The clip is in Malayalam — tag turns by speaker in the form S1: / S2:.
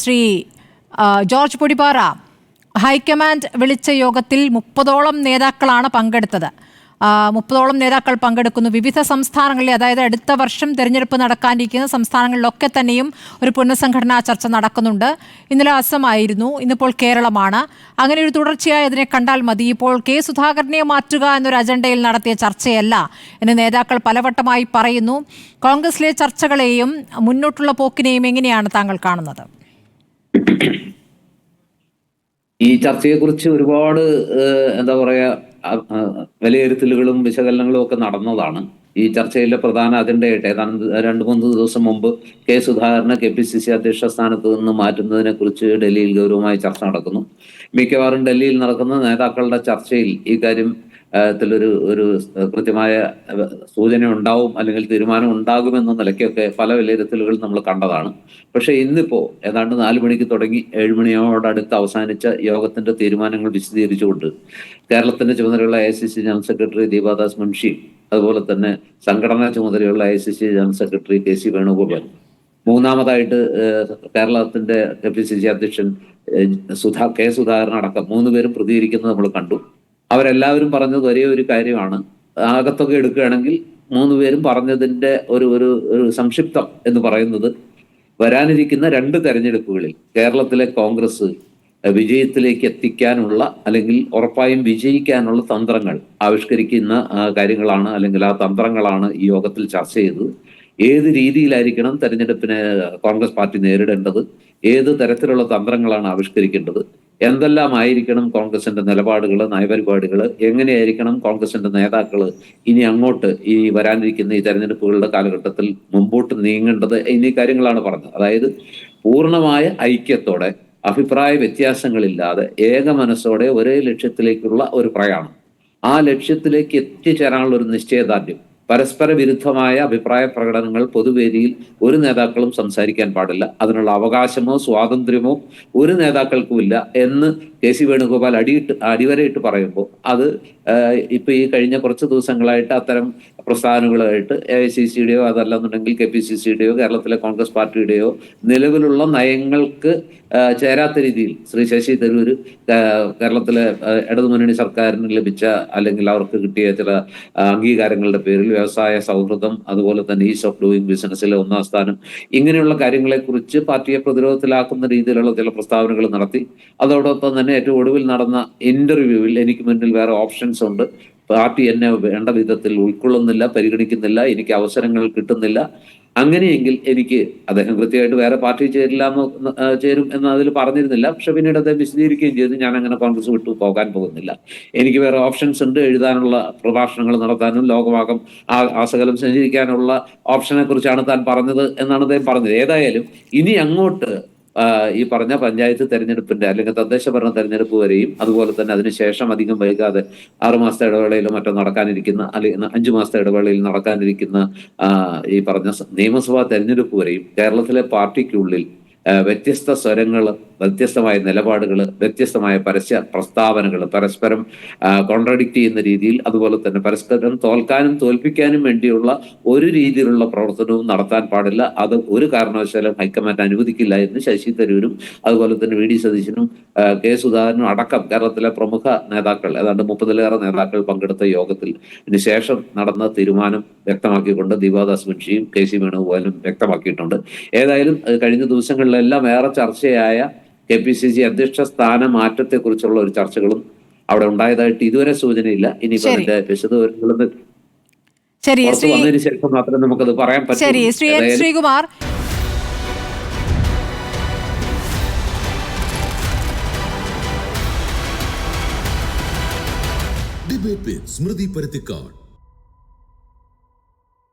S1: ശ്രീ ജോർജ് പൊടിപാറ ഹൈക്കമാൻഡ് വിളിച്ച യോഗത്തിൽ മുപ്പതോളം നേതാക്കളാണ് പങ്കെടുത്തത്. മുപ്പതോളം നേതാക്കൾ പങ്കെടുക്കുന്നു. വിവിധ സംസ്ഥാനങ്ങളിൽ അതായത് അടുത്ത വർഷം തെരഞ്ഞെടുപ്പ് നടക്കാനിരിക്കുന്ന സംസ്ഥാനങ്ങളിലൊക്കെ തന്നെയും ഒരു പുനഃസംഘടനാ ചർച്ച നടക്കുന്നുണ്ട്. ഇന്നലെ അസമായിരുന്നു. ഇന്നിപ്പോൾ കേരളമാണ്. അങ്ങനെ ഒരു തുടർച്ചയായി അതിനെ കണ്ടാൽ മതി. ഇപ്പോൾ കെ സുധാകരനെ മാറ്റുക എന്നൊരു അജണ്ടയിൽ നടത്തിയ ചർച്ചയല്ല എന്ന് നേതാക്കൾ പലവട്ടമായി പറയുന്നു. കോൺഗ്രസിലെ ചർച്ചകളെയും മുന്നോട്ടുള്ള പോക്കിനെയും എങ്ങനെയാണ് താങ്കൾ കാണുന്നത്?
S2: ഈ ചർച്ചയെക്കുറിച്ച് ഒരുപാട് എന്താ പറയുക വിലയിരുത്തലുകളും വിശകലനങ്ങളും ഒക്കെ നടന്നതാണ്. ഈ ചർച്ചയിലെ പ്രധാന അജണ്ടയായിട്ട് ഏതാണ്ട് രണ്ട് മൂന്ന് ദിവസം മുമ്പ് കെ സുധാകരനെ കെ പി സി സി അധ്യക്ഷ സ്ഥാനത്ത് നിന്ന് മാറ്റുന്നതിനെ കുറിച്ച് ഡൽഹിയിൽ ഗൗരവമായി ചർച്ച നടക്കുന്നു. മിക്കവാറും ഡൽഹിയിൽ നടക്കുന്ന നേതാക്കളുടെ ചർച്ചയിൽ ഈ കാര്യം ത്തിലൊരു ഒരു കൃത്യമായ സൂചന ഉണ്ടാവും അല്ലെങ്കിൽ തീരുമാനം ഉണ്ടാകുമെന്ന നിലയ്ക്കൊക്കെ പല വിലയിരുത്തലുകൾ നമ്മൾ കണ്ടതാണ്. പക്ഷേ ഇന്നിപ്പോ ഏതാണ്ട് നാല് മണിക്ക് തുടങ്ങി ഏഴ് മണിയോടടുത്ത് അവസാനിച്ച യോഗത്തിന്റെ തീരുമാനങ്ങൾ വിശദീകരിച്ചുകൊണ്ട് കേരളത്തിന്റെ ചുമതലയുള്ള A C C general secretary Deepa Das Munshi അതുപോലെ തന്നെ സംഘടനാ ചുമതലയുള്ള A C C general secretary K C Venugopal മൂന്നാമതായിട്ട് കേരളത്തിന്റെ കെ പി സി സി അധ്യക്ഷൻ സുധാ കെ സുധാകരൻ അടക്കം മൂന്ന് പേരും പ്രതികരിക്കുന്നത് നമ്മൾ കണ്ടു. അവരെല്ലാവരും പറഞ്ഞത് ഒരേ ഒരു കാര്യമാണ്. ആകത്തൊക്കെ എടുക്കുകയാണെങ്കിൽ മൂന്ന് പേരും പറഞ്ഞതിന്റെ ഒരു ഒരു ഒരു സംക്ഷിപ്തം എന്ന് പറയുന്നത് വരാനിരിക്കുന്ന രണ്ട് തെരഞ്ഞെടുപ്പുകളിൽ കേരളത്തിലെ കോൺഗ്രസ് വിജയത്തിലേക്ക് എത്തിക്കാനുള്ള അല്ലെങ്കിൽ ഉറപ്പായും വിജയിക്കാനുള്ള തന്ത്രങ്ങൾ ആവിഷ്കരിക്കുന്ന കാര്യങ്ങളാണ് അല്ലെങ്കിൽ ആ തന്ത്രങ്ങളാണ് ഈ യോഗത്തിൽ ചർച്ച ചെയ്തത്. ഏത് രീതിയിലായിരിക്കണം തെരഞ്ഞെടുപ്പിനെ കോൺഗ്രസ് പാർട്ടി നേരിടേണ്ടത്? ഏത് തരത്തിലുള്ള തന്ത്രങ്ങളാണ് ആവിഷ്കരിക്കേണ്ടത്? എന്തെല്ലാം ആയിരിക്കണം കോൺഗ്രസിന്റെ നിലപാടുകൾ നയപരിപാടികൾ എങ്ങനെയായിരിക്കണം കോൺഗ്രസിന്റെ നേതാക്കൾ ഇനി അങ്ങോട്ട് ഈ വരാനിരിക്കുന്ന ഈ തെരഞ്ഞെടുപ്പുകളുടെ കാലഘട്ടത്തിൽ മുമ്പോട്ട് നീങ്ങേണ്ടത്? എന്നീ കാര്യങ്ങളാണ് പറഞ്ഞത്. അതായത് പൂർണമായ ഐക്യത്തോടെ അഭിപ്രായ വ്യത്യാസങ്ങളില്ലാതെ ഏക മനസ്സോടെ ഒരേ ലക്ഷ്യത്തിലേക്കുള്ള ഒരു പ്രയാണം. ആ ലക്ഷ്യത്തിലേക്ക് എത്തിച്ചേരാനുള്ള ഒരു നിശ്ചയദാർഢ്യം പരസ്പര വിരുദ്ധമായ അഭിപ്രായ പ്രകടനങ്ങൾ പൊതുവേദിയിൽ ഒരു നേതാക്കളും സംസാരിക്കാൻ പാടില്ല. അതിനുള്ള അവകാശമോ സ്വാതന്ത്ര്യമോ ഒരു നേതാക്കൾക്കുമില്ല എന്ന് കെ സി വേണുഗോപാൽ അടിയിട്ട് അടിവരയിട്ട് പറയുമ്പോൾ അത് ഇപ്പൊ ഈ കഴിഞ്ഞ കുറച്ച് ദിവസങ്ങളായിട്ട് അത്തരം പ്രസ്ഥാനങ്ങളായിട്ട് എ ഐ സി സിയുടെയോ അതല്ലെന്നുണ്ടെങ്കിൽ കെ പി സി സിയുടെയോ കേരളത്തിലെ കോൺഗ്രസ് പാർട്ടിയുടെയോ നിലവിലുള്ള നയങ്ങൾക്ക് ചേരാത്ത രീതിയിൽ ശ്രീ ശശി തരൂർ കേരളത്തിലെ ഇടതുമുന്നണി സർക്കാരിന് ലഭിച്ച അല്ലെങ്കിൽ അവർക്ക് കിട്ടിയ ചില അംഗീകാരങ്ങളുടെ പേരിൽ വ്യവസായ സൗഹൃദം അതുപോലെ തന്നെ ഈസ് ഓഫ് ഡൂയിങ് ബിസിനസ്സിലെ ഒന്നാം സ്ഥാനം ഇങ്ങനെയുള്ള കാര്യങ്ങളെക്കുറിച്ച് പാർട്ടിയെ പ്രതിരോധത്തിലാക്കുന്ന രീതിയിലുള്ള ചില പ്രസ്താവനകൾ നടത്തി. അതോടൊപ്പം തന്നെ ഏറ്റവും ഒടുവിൽ നടന്ന ഇന്റർവ്യൂവിൽ എനിക്ക് മുന്നിൽ വേറെ ഓപ്ഷൻസ് ഉണ്ട്. പാർട്ടി എന്നെ വേണ്ട വിധത്തിൽ ഉൾക്കൊള്ളുന്നില്ല പരിഗണിക്കുന്നില്ല എനിക്ക് അവസരങ്ങൾ കിട്ടുന്നില്ല. അങ്ങനെയെങ്കിൽ എനിക്ക് അദ്ദേഹം കൃത്യമായിട്ട് വേറെ പാർട്ടി ചേരില്ല ചേരും എന്ന് അതിൽ പറഞ്ഞിരുന്നില്ല. പക്ഷെ പിന്നീട് അദ്ദേഹം വിശദീകരിക്കുകയും ചെയ്തു ഞാൻ അങ്ങനെ കോൺഗ്രസ് വിട്ടു പോകാൻ പോകുന്നില്ല. എനിക്ക് വേറെ ഓപ്ഷൻസ് ഉണ്ട് എഴുതാനുള്ള പ്രഭാഷണങ്ങൾ നടത്താനും ലോകമാകം ആ ആസകലം സഞ്ചരിക്കാനുള്ള ഓപ്ഷനെ കുറിച്ചാണ് താൻ പറഞ്ഞത് എന്നാണ് അദ്ദേഹം പറഞ്ഞത്. ഏതായാലും ഇനി അങ്ങോട്ട് ഈ പറഞ്ഞ പഞ്ചായത്ത് തെരഞ്ഞെടുപ്പിന്റെ അല്ലെങ്കിൽ തദ്ദേശ ഭരണ തെരഞ്ഞെടുപ്പ് വരെയും അതുപോലെ തന്നെ അതിനുശേഷം അധികം വൈകാതെ ആറു മാസത്തെ ഇടവേളയിലോ മറ്റോ നടക്കാനിരിക്കുന്ന അല്ലെങ്കിൽ അഞ്ചു മാസത്തെ ഇടവേളയിൽ നടക്കാനിരിക്കുന്ന ഈ പറഞ്ഞ നിയമസഭാ തെരഞ്ഞെടുപ്പ് വരെയും കേരളത്തിലെ പാർട്ടിക്കുള്ളിൽ വ്യത്യസ്ത സ്വരങ്ങൾ വ്യത്യസ്തമായ നിലപാടുകൾ വ്യത്യസ്തമായ പരസ്യ പ്രസ്താവനകൾ പരസ്പരം കോൺട്രഡിക്റ്റ് ചെയ്യുന്ന രീതിയിൽ അതുപോലെ തന്നെ പരസ്പരം തോൽക്കാനും തോൽപ്പിക്കാനും വേണ്ടിയുള്ള ഒരു രീതിയിലുള്ള പ്രവർത്തനവും നടത്താൻ പാടില്ല. അത് ഒരു കാരണവശാലും ഹൈക്കമാൻഡ് അനുവദിക്കില്ല എന്ന് ശശി തരൂരും അതുപോലെ തന്നെ വി ഡി സതീശനും കെ സുധാകരനും അടക്കം കേരളത്തിലെ പ്രമുഖ നേതാക്കൾ ഏതാണ്ട് മുപ്പതിലേറെ നേതാക്കൾ പങ്കെടുത്ത യോഗത്തിൽ ഇതിന് ശേഷം നടന്ന തീരുമാനം വ്യക്തമാക്കിക്കൊണ്ട് ദീപാദാസ് മുൻഷിയും കെ സി വേണുഗോപാലും വ്യക്തമാക്കിയിട്ടുണ്ട്. ഏതായാലും കഴിഞ്ഞ ദിവസങ്ങളിലെല്ലാം ഏറെ ചർച്ചയായ കെ പി സി സി അധ്യക്ഷ സ്ഥാന മാറ്റത്തെ കുറിച്ചുള്ള ഒരു ചർച്ചകളും അവിടെ ഉണ്ടായതായിട്ട് ഇതുവരെ സൂചനയില്ല. ഇനി
S1: ശരി.
S2: അതിന്റെ വിശദവിവരങ്ങളൊന്ന്
S1: ശരി ശ്രീ
S2: വന്നതിന് ശേഷം മാത്രമേ നമുക്കത് പറയാൻ
S1: ശരി
S2: പറ്റൂ.
S1: ശ്രീ എൻ ശ്രീകുമാർ.
S3: ഡിബേറ്റ് സ്മൃതി പരുത്തിക്കാട്.